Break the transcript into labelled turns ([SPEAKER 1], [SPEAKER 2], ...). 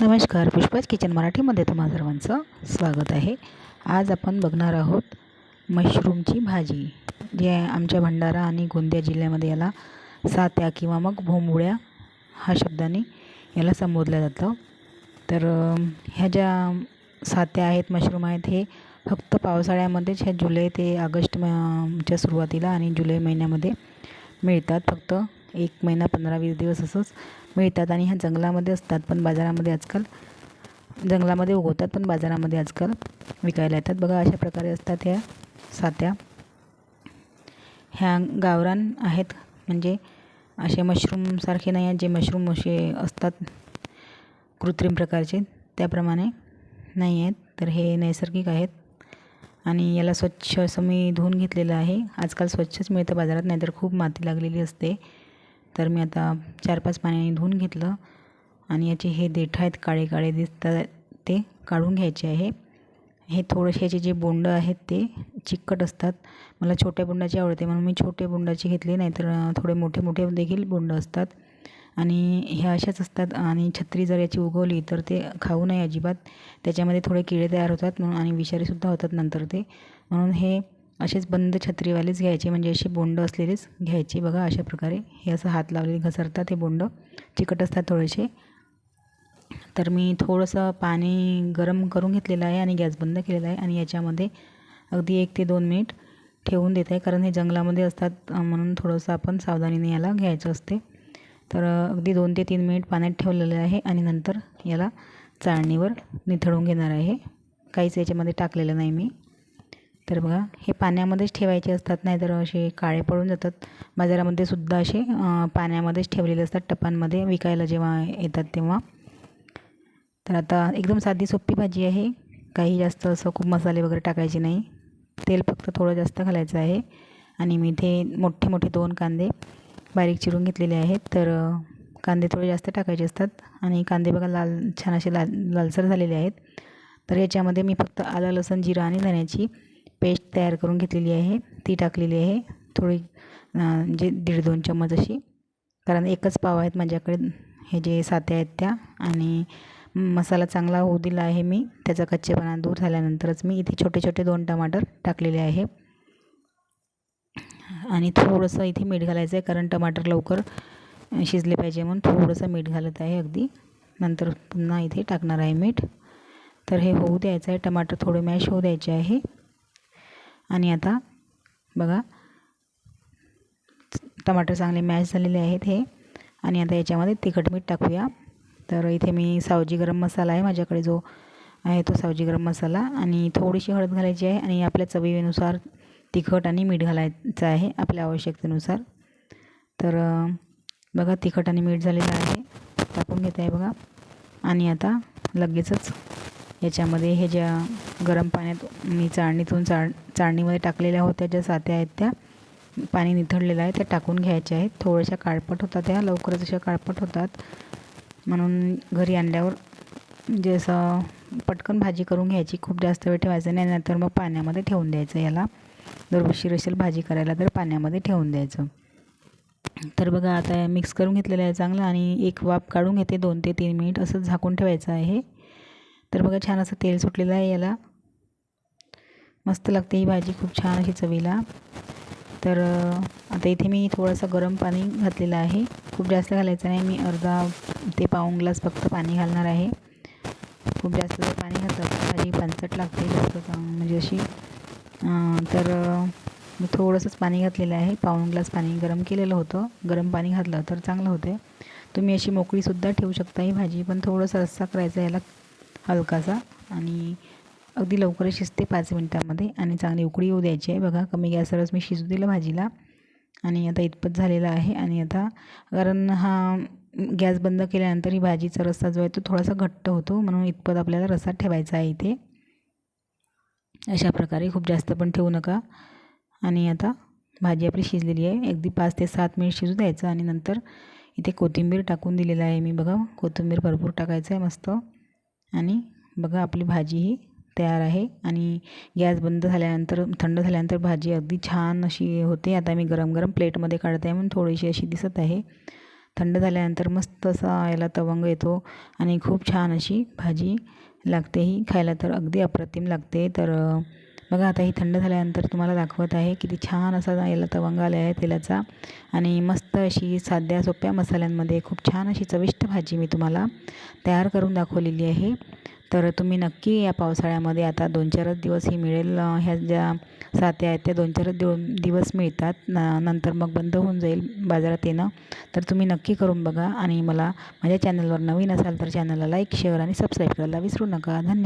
[SPEAKER 1] नमस्कार पुष्पाज किचन मराठीमध्ये तुम्हा सर्वांचं स्वागत आहे. आज आपण बघणार आहोत मशरूमची भाजी जे आमच्या भंडारा आणि गोंदिया जिल्ह्यामध्ये याला सात्या किंवा मग भोंबुळ्या हा शब्दाने याला संबोधलं जातं. तर ह्या ज्या सात्या आहेत मशरूम आहेत हे फक्त पावसाळ्यामध्येच ह्या जुलै ते ऑगस्ट सुरुवातीला आणि जुलै महिन्यामध्ये मिळतात. फक्त एक महिना पंधरा वीस दिवस असंच मिळतात आणि ह्या जंगलामध्ये असतात पण बाजारामध्ये आजकाल जंगलामध्ये उगवतात पण बाजारामध्ये आजकाल विकायला येतात. बघा अशा प्रकारे असतात ह्या सात्या. ह्या गावरान आहेत. म्हणजे असे मशरूमसारखे नाही आहेत जे मशरूम असे असतात कृत्रिम प्रकारचे. त्याप्रमाणे नाही आहेत. तर हे नैसर्गिक आहेत. आणि याला स्वच्छ असं मी धुवून घेतलेलं आहे. आजकाल स्वच्छच मिळतं बाजारात नाहीतर खूप माती लागलेली असते. तर मी आता चार पाच पाण्याने धुवून घेतलं. आणि याचे हे देठ आहेत काळे काळे दिसतात ते काढून घ्यायचे आहे. हे थोडेसे याचे जे बोंड आहेत ते चिकट असतात. मला छोट्या बोंडाची आवडते म्हणून मी छोटे बोंडाची घेतली. नाहीतर तर थोडे मोठे मोठे देखील बोंड असतात. आणि ह्या अशाच असतात. आणि छत्री जर याची उगवली तर ते खाऊ नये अजिबात. त्याच्यामध्ये थोडे किडे तयार होतात म्हणून आणि विषारीसुद्धा होतात नंतर ते. म्हणून हे असेच बंद छत्रीवालेच घ्यायचे म्हणजे असे बोंड असलेलेच घ्यायचे बघा अशा प्रकारे. हे असं हात लावलेले घसरतात हे बोंड. चिकट असतात थोडेसे. तर मी थोडंसं पाणी गरम करून घेतलेलं आहे आणि गॅस बंद केलेला आहे. आणि याच्यामध्ये अगदी एक ते दोन मिनिट ठेवून देत आहे कारण हे जंगलामध्ये असतात म्हणून थोडंसं आपण सावधानीने याला घ्यायचं असते. तर अगदी दोन ते तीन मिनिट पाण्यात ठेवलेलं आहे आणि नंतर याला चाळणीवर निथळून घेणार आहे. काहीच याच्यामध्ये टाकलेलं नाही मी. तर बघा हे पाण्यामध्येच ठेवायचे असतात नाहीतर असे काळे पडून जातात. बाजारामध्ये सुद्धा असे पाण्यामध्येच ठेवलेले असतात टपांमध्ये विकायला जेव्हा येतात तेव्हा. तर आता एकदम साधी सोपी भाजी आहे. काही जास्त असं खूप मसाले वगैरे टाकायचे नाही. तेल फक्त थोडं जास्त घालायचं आहे. आणि मी इथे मोठे मोठे दोन कांदे बारीक चिरून घेतलेले आहेत. तर कांदे थोडे जास्त टाकायचे असतात. आणि कांदे बघा लाल छान असे लाल लालसर झालेले आहेत. तर याच्यामध्ये मी फक्त आलं लसण जिरं आणि धण्याची पेस्ट तयार करून घेतलेली आहे. ती टाकलेली आहे. थोडी जे म्हणजे दीड दोन चम्मच अशी. कारण एकच पाव आहेत माझ्याकडे. हे जे सात्या आहेत त्या. आणि मसाला चांगला होऊ दिला आहे मी. त्याचा कच्चेपणा दूर झाल्यानंतरच मी इथे छोटे छोटे दोन टमाटर टाकलेले आहे. आणि थोडंसं इथे मीठ घालायचं आहे कारण टमाटर लवकर शिजले पाहिजे म्हणून थोडंसं मीठ घालत आहे अगदी. नंतर पुन्हा इथे टाकणार आहे मीठ. तर हे होऊ द्यायचं आहे टमाटर थोडे मॅश होऊ द्यायचे आहे. आणि आता बघा टमाटर चांगले मॅश झालेले आहेत हे. आणि आता याच्यामध्ये तिखट मीठ टाकूया. तर इथे मी सावजी गरम मसाला आहे माझ्याकडे जो आहे तो सावजी गरम मसाला. आणि थोडीशी हळद घालायची आहे आणि आपल्या चवीनुसार तिखट आणि मीठ घालायचं आहे आपल्या आवश्यकतेनुसार. तर बघा तिखट आणि मीठ झालेलं आहे. टाकून घेत आहे बघा. आणि आता लगेचच याच्यामध्ये हे ज्या गरम पाण्यात मी चाळणीतून चाळ चाळणीमध्ये टाकलेल्या होत्या ज्या सात्या आहेत त्या पाणी निथळलेलं आहे त्या टाकून घ्यायच्या आहेत. थोड्याशा काळपट होतात त्या लवकरच अशा काळपट होतात. म्हणून घरी आणल्यावर म्हणजे असं पटकन भाजी करून घ्यायची खूप जास्त वेळ ठेवायचं नाही नाहीतर मग पाण्यामध्ये ठेवून द्यायचं याला. जर उशीर असेल भाजी करायला तर पाण्यामध्ये ठेवून द्यायचं. तर बघा आता मिक्स करून घेतलेलं आहे चांगलं आणि एक वाफ काढून घेते दोन ते तीन मिनिट असं झाकून ठेवायचं आहे. तर बघा छान असं तेल सुटलेलं आहे याला. मस्त लागते ही भाजी खूप छान अशी चवीला. तर आता इथे मी थोडंसं गरम पाणी घातलेलं आहे. खूप जास्त घालायचं नाही. मी अर्धा ते पाऊण ग्लास फक्त पाणी घालणार आहे. खूप जास्त जर पाणी घातलं तर भाजी पानसट लागते जास्त म्हणजे अशी तर मी थोडंसंच पाणी घातलेलं आहे. पाऊन ग्लास पाणी गरम केलेलं होतं. गरम पाणी घातलं तर चांगलं होते तुम्ही अशी मोकळीसुद्धा ठेवू शकता ही भाजी. पण थोडंसं रस्सा करायचा याला. हलकासा आणि अगदी लवकरच शिजते पाच मिनटामध्ये आणि चांगली उकळी येऊ द्यायची आहे. बघा कमी गॅसवरच मी शिजू दिलं भाजीला आणि आता इतपत झालेला आहे. आणि आता कारण हा गॅस बंद केल्यानंतर ही भाजीचा रस्सा जो आहे तो थोडासा घट्ट होतो म्हणून इतपत आपल्याला रस्सा ठेवायचा आहे इथे. अशा प्रकारे खूप जास्त पण ठेवू नका. आणि आता भाजी आपली शिजलेली आहे. अगदी पाच ते सात मिनिट शिजू द्यायचं आणि नंतर इथे कोथिंबीर टाकून दिलेलं आहे मी. बघा कोथिंबीर भरपूर टाकायचं आहे मस्त. आणि बघा आपली भाजी ही तयार आहे आणि गॅस बंद झाल्यानंतर थंड झाल्यानंतर भाजी अगदी छान अशी होते. आता मी गरम गरम प्लेटमध्ये काढते आहे म्हणून थोडीशी अशी दिसत आहे. थंड झाल्यानंतर मस्त असा याला तवंग येतो आणि खूप छान अशी भाजी लागते ही. खायला तर अगदी अप्रतिम लागते. तर बघा आता ही थंड झाल्यानंतर तुम्हाला दाखवत आहे किती छान असा याला तवंग आला आहे तेलाचा. आणि मस्त अशी साध्या सोप्या मसाल्यांमध्ये खूप छान अशी चविष्ट भाजी मी तुम्हाला तयार करून दाखवलेली आहे. तर तुम्ही नक्की या पावसाळ्यामध्ये आता दोन चारच दिवस ही मिळेल ह्या ज्या सात्या आहेत त्या दोन चारच दिव दिवस मिळतात. न नंतर मग बंद होऊन जाईल बाजारात येणं. तर तुम्ही नक्की करून बघा आणि मला माझ्या चॅनलवर नवीन असाल तर चॅनलला लाईक शेअर आणि सबस्क्राईब करायला विसरू नका. धन्यवाद.